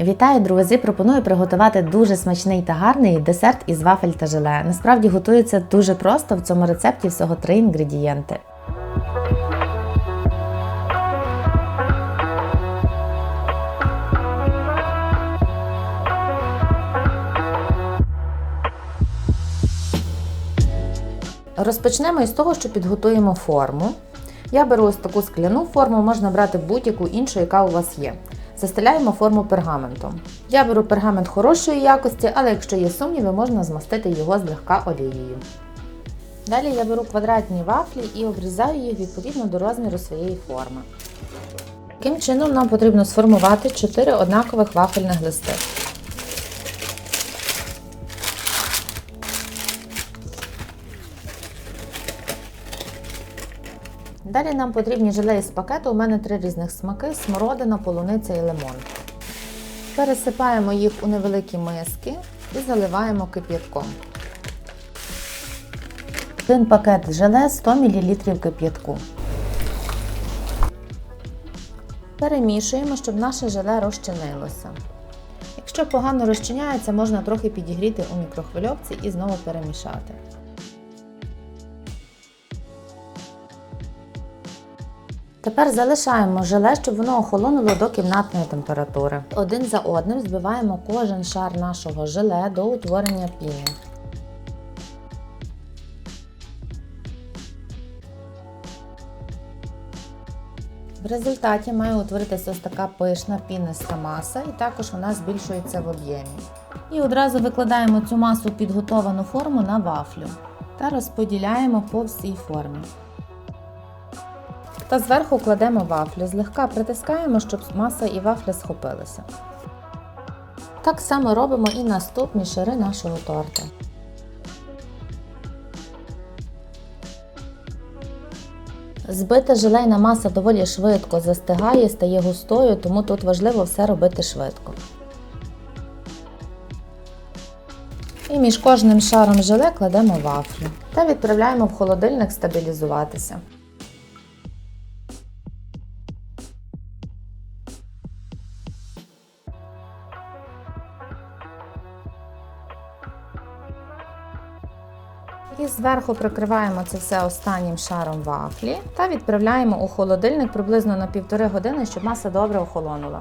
Вітаю, друзі! Пропоную приготувати дуже смачний та гарний десерт із вафель та желе. Насправді готується дуже просто. В цьому рецепті всього три інгредієнти. Розпочнемо із того, що підготуємо форму. Я беру ось таку скляну форму, можна брати будь-яку іншу, яка у вас є. Застеляємо форму пергаментом. Я беру пергамент хорошої якості, але якщо є сумніви, можна змастити його злегка олією. Далі я беру квадратні вафлі і обрізаю їх відповідно до розміру своєї форми. Таким чином нам потрібно сформувати 4 однакових вафельних листи. Далі нам потрібні желе із пакету. У мене три різних смаки: смородина, полуниця і лимон. Пересипаємо їх у невеликі миски і заливаємо кип'ятком. Один пакет желе 100 мл кип'ятку. Перемішуємо, щоб наше желе розчинилося. Якщо погано розчиняється, можна трохи підігріти у мікрохвильовці і знову перемішати. Тепер залишаємо желе, щоб воно охолонуло до кімнатної температури. Один за одним збиваємо кожен шар нашого желе до утворення піни. В результаті має утворитися ось така пишна піниста маса, і також вона збільшується в об'ємі. І одразу викладаємо цю масу в підготовану форму на вафлю та розподіляємо по всій формі. Та зверху кладемо вафлю, злегка притискаємо, щоб маса і вафля схопилися. Так само робимо і наступні шари нашого торта. Збита желейна маса доволі швидко застигає, стає густою, тому тут важливо все робити швидко. І між кожним шаром желе кладемо вафлю та відправляємо в холодильник стабілізуватися. І зверху прикриваємо це все останнім шаром вафлі та відправляємо у холодильник приблизно на півтори години, щоб маса добре охолонула.